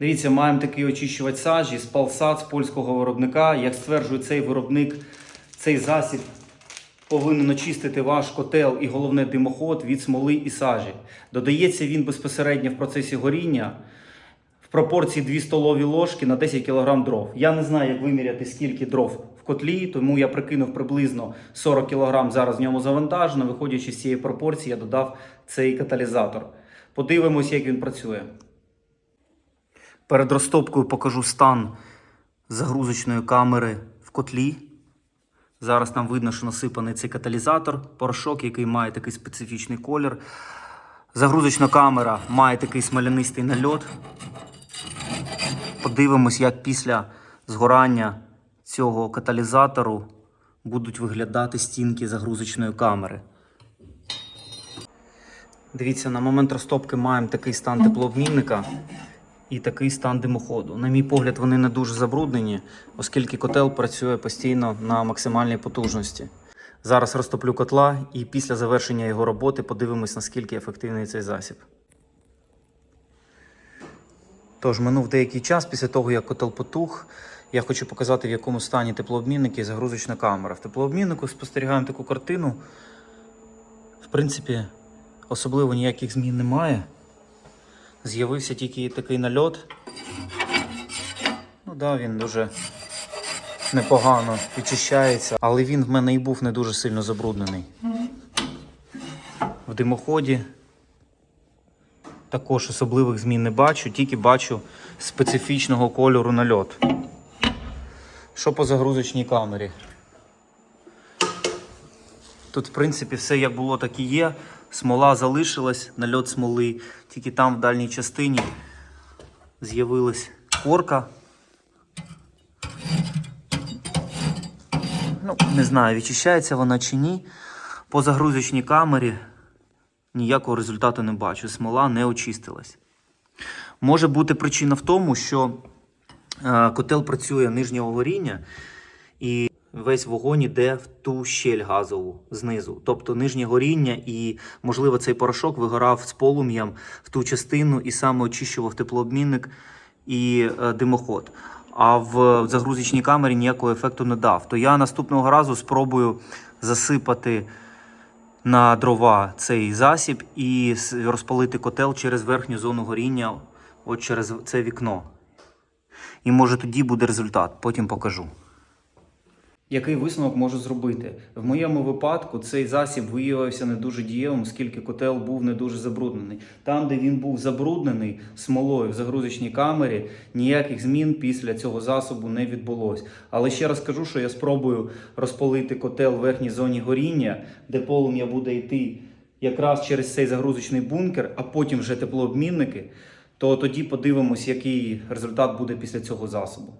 Дивіться, маємо такий очищувач сажі з Палсат з польського виробника. Як стверджує цей виробник, цей засіб повинен очистити ваш котел і головне димоход від смоли і сажі. Додається він безпосередньо в процесі горіння в пропорції 2 столові ложки на 10 кг дров. Я не знаю, як виміряти, скільки дров в котлі, тому я прикинув приблизно 40 кг зараз в ньому завантажено. Виходячи з цієї пропорції, я додав цей каталізатор. Подивимось, як він працює. Перед розтопкою покажу стан загрузочної камери в котлі. Зараз там видно, що насипаний цей каталізатор, порошок, який має такий специфічний колір. Загрузочна камера має такий смолянистий нальот. Подивимось, як після згорання цього каталізатору будуть виглядати стінки загрузочної камери. Дивіться, на момент розтопки маємо такий стан теплообмінника і такий стан димоходу. На мій погляд, вони не дуже забруднені, оскільки котел працює постійно на максимальній потужності. Зараз розтоплю котла і після завершення його роботи подивимось, наскільки ефективний цей засіб. Тож, минув деякий час після того, як котел потух, я хочу показати, в якому стані теплообмінник і загрузочна камера. В теплообміннику спостерігаємо таку картину. В принципі, особливо ніяких змін немає. З'явився тільки такий нальот. Ну да, він дуже непогано відчищається, але він в мене і був не дуже сильно забруднений. В димоході також особливих змін не бачу, тільки бачу специфічного кольору нальот. Що по загрузочній камері? Тут, в принципі, все як було, так і є. Смола залишилась, нальот смоли. Тільки там в дальній частині з'явилась корка. Ну, не знаю, відчищається вона чи ні. По загрузочній камері ніякого результату не бачу. Смола не очистилась. Може бути причина в тому, що е, котел працює нижнього горіння і весь вогонь іде в ту щель газову знизу. Тобто нижнє горіння, і, можливо, цей порошок вигорав з полум'ям в ту частину і саме очищував теплообмінник і е, димоход. А в загрузочній камері ніякого ефекту не дав. То я наступного разу спробую засипати на дрова цей засіб і розпалити котел через верхню зону горіння, от через це вікно. І може тоді буде результат, потім покажу. Який висновок можу зробити? В моєму випадку цей засіб виявився не дуже дієвим, оскільки котел був не дуже забруднений. Там, де він був забруднений смолою в загрузочній камері, ніяких змін після цього засобу не відбулось. Але ще раз кажу, що я спробую розпалити котел в верхній зоні горіння, де полум'я буде йти якраз через цей загрузочний бункер, а потім вже теплообмінники. То тоді подивимось, який результат буде після цього засобу.